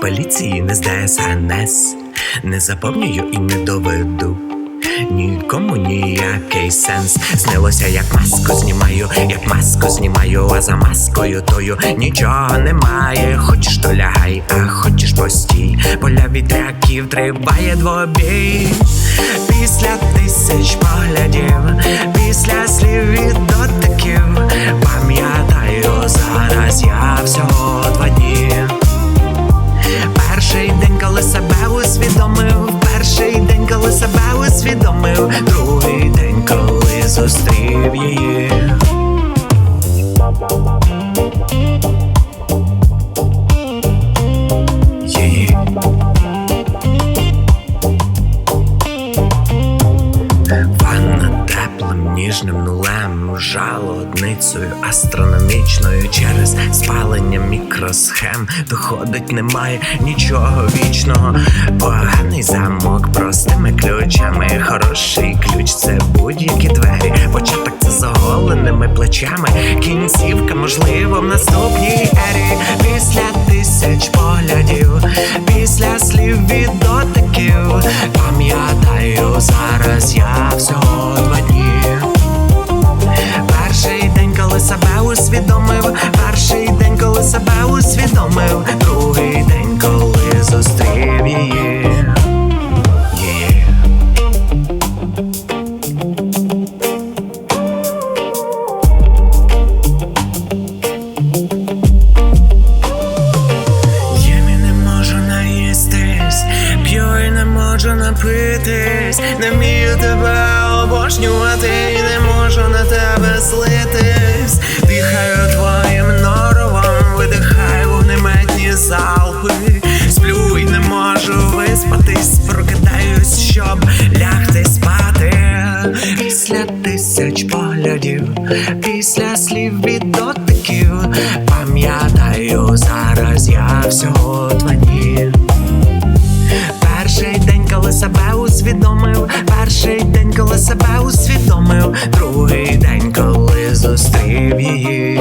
поліції, не з ДСНС. Не заповнюю і не доведу. Нікому ніякий сенс. Снилося, як маску знімаю, як маску знімаю, а за маскою тою нічого немає. Хочеш то лягай, а хочеш постій. Поля вітряків триває двобій. Після тисяч поглядів, після усвідомив, другий день, коли зустрів її. Її. Ванна теплим ніжним нулем, жало одницею астрономічною через спалення мікросхем. Доходить, немає нічого вічного. Поганий замок простими ключами. Хороший ключ це будь-які двері. Початок це з плечами. Кінцівка, можливо, в наступній ері. Після тисяч поглядів, після слів від дотиків. Пам'ятаю, зараз я всього два дні. Перший день, коли себе усвідомив, перший день, коли себе усвідомив, другий день, коли зустрів її. Їм не можу наїстись, п'ю не можу напитись, не вмію тебе обожнювати, і не можу на тебе злитись. Тисяч поглядів, після слів від дотиків, пам'ятаю, зараз я всього два. Перший день, коли себе усвідомив, перший день, коли себе усвідомив, другий день, коли зустрів її.